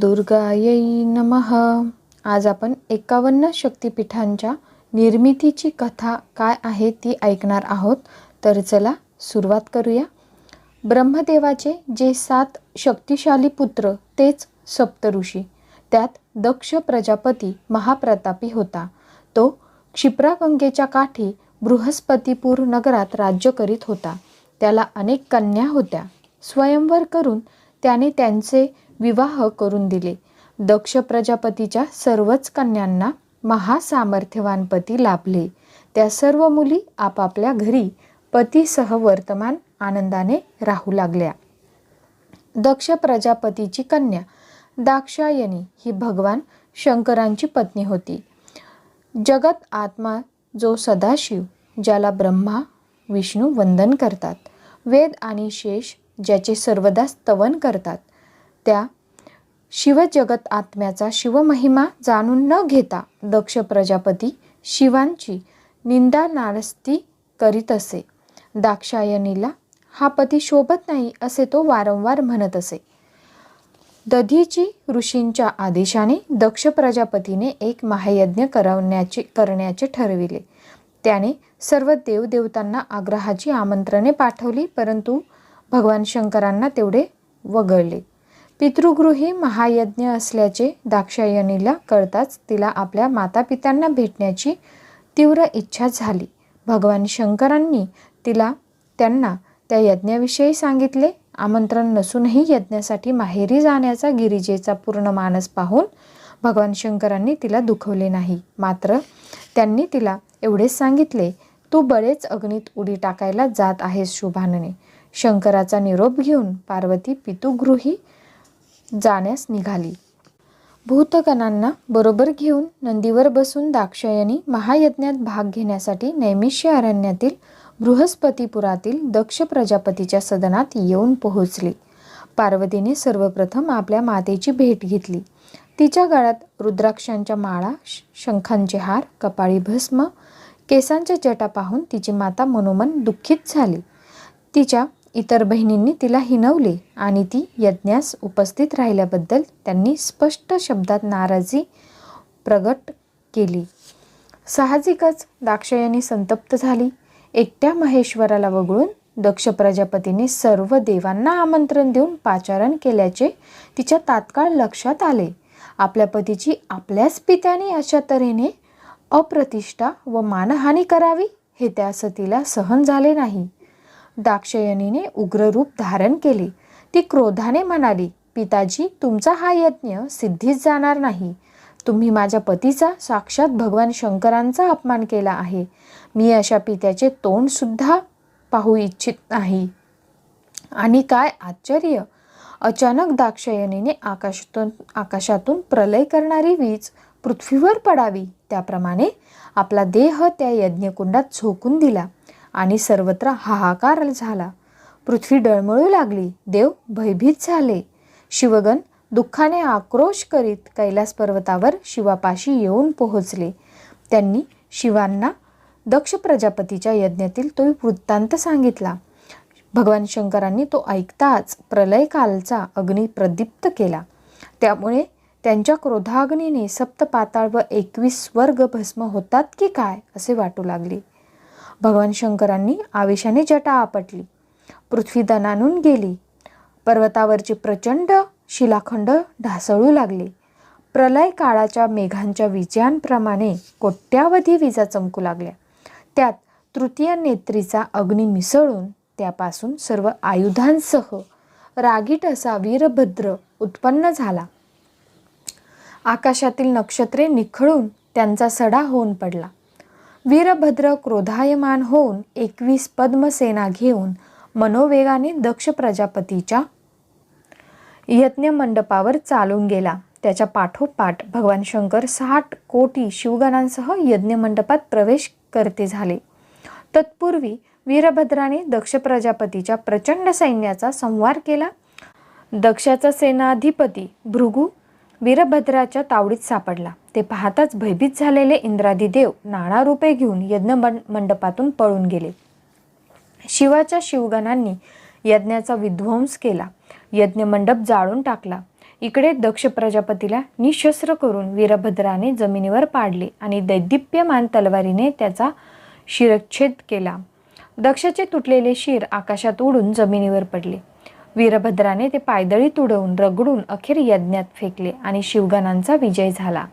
दुर्गायै नमः. आज आपण एकावन्न शक्तिपीठांच्या निर्मितीची कथा काय आहे ती ऐकणार आहोत. तर चला सुरुवात करूया. ब्रह्मदेवाचे जे सात शक्तिशाली पुत्र तेच सप्तऋषी. त्यात दक्ष प्रजापती महाप्रतापी होता. तो क्षिप्रागंगेच्या काठी बृहस्पतीपूर नगरात राज्य करीत होता. त्याला अनेक कन्या होत्या. स्वयंवर करून त्याने त्यांचे विवाह करून दिले. दक्ष प्रजापतीच्या सर्वच कन्यांना महासामर्थ्यवान पती लाभले. त्या सर्व मुली आपापल्या घरी पतीसह वर्तमान आनंदाने राहू लागल्या. दक्ष प्रजापतीची कन्या दाक्षायनी ही भगवान शंकरांची पत्नी होती. जगत आत्मा जो सदाशिव ज्याला ब्रह्मा विष्णू वंदन करतात. वेद आणि शेष ज्याचे सर्वदा स्तवन करतात. त्या शिवजगत आत्म्याचा शिवमहिमा जाणून न घेता दक्ष प्रजापती शिवांची निंदा नारस्ती करीत असे. दाक्षायनीला हा पती शोभत नाही असे तो वारंवार म्हणत असे. दधीची ऋषींच्या आदेशाने दक्ष प्रजापतीने एक महायज्ञ करवण्याचे करण्याचे ठरविले. त्याने सर्व देवदेवतांना आग्रहाची आमंत्रणे पाठवली परंतु भगवान शंकरांना तेवढे वगळले. पितृगृही महायज्ञ असल्याचे दाक्षायणीला कळताच तिला आपल्या मातापित्यांना भेटण्याची तीव्र इच्छा झाली. भगवान शंकरांनी तिला त्यांना त्या यज्ञाविषयी सांगितले. आमंत्रण नसूनही यज्ञासाठी माहेरी जाण्याचा गिरिजेचा पूर्ण मानस पाहून भगवान शंकरांनी तिला दुखवले नाही. मात्र त्यांनी तिला एवढेच सांगितले तू बरेच अग्नीत उडी टाकायला जात आहेस शुभानने. शंकराचा निरोप घेऊन पार्वती पितुगृही जाण्यास निघाली. भूतगणांना बरोबर घेऊन नंदीवर बसून दाक्षायणी महायज्ञात भाग घेण्यासाठी नैमिष्य अरण्यातील बृहस्पतीपुरातील दक्ष प्रजापतीच्या सदनात येऊन पोहोचली. पार्वतीने सर्वप्रथम आपल्या मातेची भेट घेतली. तिच्या गळ्यात रुद्राक्षांच्या माळा श- शंखांचे हार कपाळी भस्म केसांच्या जटा पाहून तिची माता मनोमन दुःखित झाली. तिच्या इतर बहिणींनी तिला हिनवले आणि ती यज्ञास उपस्थित राहिल्याबद्दल त्यांनी स्पष्ट शब्दात नाराजी प्रगट केली. साहजिकच दाक्षायणी संतप्त झाली. एकट्या महेश्वराला वगळून दक्ष प्रजापतीने सर्व देवांना आमंत्रण देऊन पाचारण केल्याचे तिच्या तात्काळ लक्षात आले. आपल्या पतीची आपल्याच पित्याने अशा तऱ्हेने अप्रतिष्ठा व मानहानी करावी हे त्या तिला सहन झाले नाही. दाक्षयणीने उग्र रूप धारण केले. ती क्रोधाने म्हणाली पिताजी तुमचा हा यज्ञ सिद्धीच जाणार नाही. तुम्ही माझ्या पतीचा साक्षात भगवान शंकरांचा अपमान केला आहे. मी अशा पित्याचे तोंडसुद्धा पाहू इच्छित नाही. आणि काय आश्चर्य! अचानक दाक्षयणीने आकाशातून आकाशातून प्रलय करणारी वीज पृथ्वीवर पडावी. त्याप्रमाणे आपला देह त्या यज्ञकुंडात झोकून दिला. आणि सर्वत्र हाहाकार झाला. पृथ्वी डळमळू लागली. देव भयभीत झाले. शिवगण दुःखाने आक्रोश करीत कैलास पर्वतावर शिवापाशी येऊन पोहोचले. त्यांनी शिवांना दक्ष प्रजापतीच्या यज्ञातील तो वृत्तांत सांगितला. भगवान शंकरांनी तो ऐकताच प्रलयकालचा अग्नी प्रदीप्त केला. त्यामुळे त्यांच्या क्रोधाग्नीने सप्त पाताळ व एकवीस स्वर्ग भस्म होतात की काय असे वाटू लागले. भगवान शंकरांनी आवेशाने जटा आपटली. पृथ्वी दणानून गेली. पर्वतावरचे प्रचंड शिलाखंड ढासळू लागले. प्रलय काळाच्या मेघांच्या विजयांप्रमाणे कोट्यावधी विजा चमकू लागल्या. त्यात तृतीय नेत्रीचा अग्नी मिसळून त्यापासून सर्व आयुधांसह रागीट असा वीरभद्र उत्पन्न झाला. आकाशातील नक्षत्रे निखळून त्यांचा सडा होऊन पडला. वीरभद्र क्रोधायमान होऊन एकवीस पद्मसेना घेऊन मनोवेगाने दक्ष प्रजापतीच्या यज्ञ मंडपावर चालून गेला. त्याच्या पाठोपाठ भगवान शंकर साठ कोटी शिवगणांसह यज्ञ मंडपात प्रवेश करते झाले. तत्पूर्वी वीरभद्राने दक्ष प्रजापतीच्या प्रचंड सैन्याचा संवार केला. दक्षाचा सेनाधिपती भृगू वीरभद्राच्या तावडीत सापडला. ते पाहताच भयभीत झालेले इंद्रादी देव नाणा रूपे घेऊन यज्ञ मंडपातून पळून गेले. शिवाच्या शिवगणांनी यज्ञाचा विध्वंस केला. यज्ञ मंडप जाळून टाकला. इकडे दक्ष प्रजापतीला निशस्त्र करून वीरभद्राने जमिनीवर पाडले आणि दैदिप्यमान तलवारीने त्याचा शिरच्छेद केला. दक्षाचे तुटलेले शिर आकाशात उडून जमिनीवर पडले. वीरभद्राने ते पायदळी तुडवून रगडून अखेर यज्ञात फेकले आणि शिवगणांचा विजय झाला.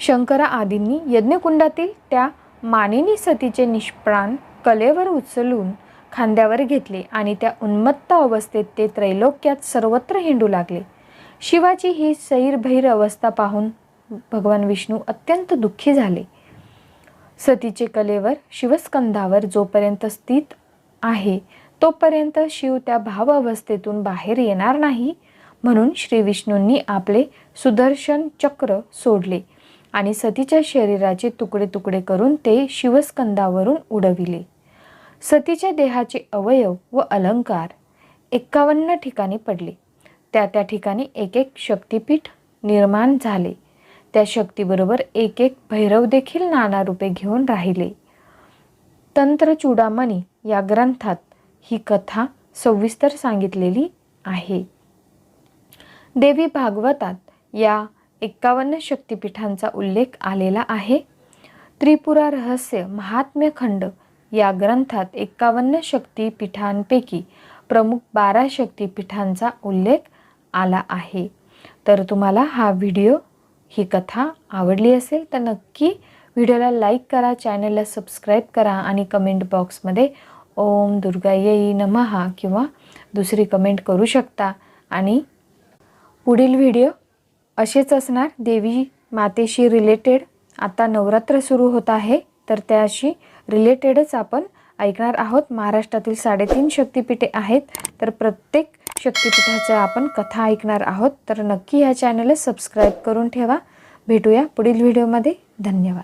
शंकरा आदींनी यज्ञकुंडातील त्या मानिनी सतीचे निष्प्राण कलेवर उचलून खांद्यावर घेतले आणि त्या उन्मत्त अवस्थेत ते त्रैलोक्यात सर्वत्र हिंडू लागले. शिवाची ही सैरभैर अवस्था पाहून भगवान विष्णू अत्यंत दुःखी झाले. सतीचे कलेवर शिवस्कंधावर जोपर्यंत स्थित आहे तोपर्यंत शिव त्या भाव अवस्थेतून बाहेर येणार नाही म्हणून श्री विष्णूंनी आपले सुदर्शन चक्र सोडले आणि सतीच्या शरीराचे तुकडे तुकडे करून ते शिवस्कंदावरून उडविले. सतीच्या देहाचे अवयव व अलंकार एक्कावन्न ठिकाणी पडले. त्या त्या ठिकाणी एक एक शक्तिपीठ निर्माण झाले. त्या शक्तीबरोबर एक एक भैरव देखील नाना रूपे घेऊन राहिले. तंत्रचूडामणी या ग्रंथात ही कथा सविस्तर सांगितलेली आहे. देवी भागवतात या एक्कावन्न शक्तिपीठांचा उल्लेख आलेला आहे. त्रिपुरा रहस्य महात्म्य खंड या ग्रंथात एक्कावन्न शक्तिपीठांपैकी प्रमुख बारा शक्तिपीठांचा उल्लेख आला आहे. तर तुम्हाला हा व्हिडिओ ही कथा आवडली असेल तर नक्की व्हिडिओला लाईक करा चॅनलला सबस्क्राईब करा आणि कमेंट बॉक्समध्ये ओम दुर्गा येई नमहा किंवा दुसरी कमेंट करू शकता. आणि पुढील व्हिडिओ असेच असणार. देवी मातेशी रिलेटेड आता नवरात्र सुरू होत आहे. तर त्याशी रिलेटेडच आपण ऐकणार आहोत. महाराष्ट्रातील साडेतीन शक्तिपीठे आहेत. तर प्रत्येक शक्तिपीठाचं आपण कथा ऐकणार आहोत. तर नक्की ह्या चॅनलला सबस्क्राईब करून ठेवा. भेटूया पुढील व्हिडिओमध्ये धन्यवाद.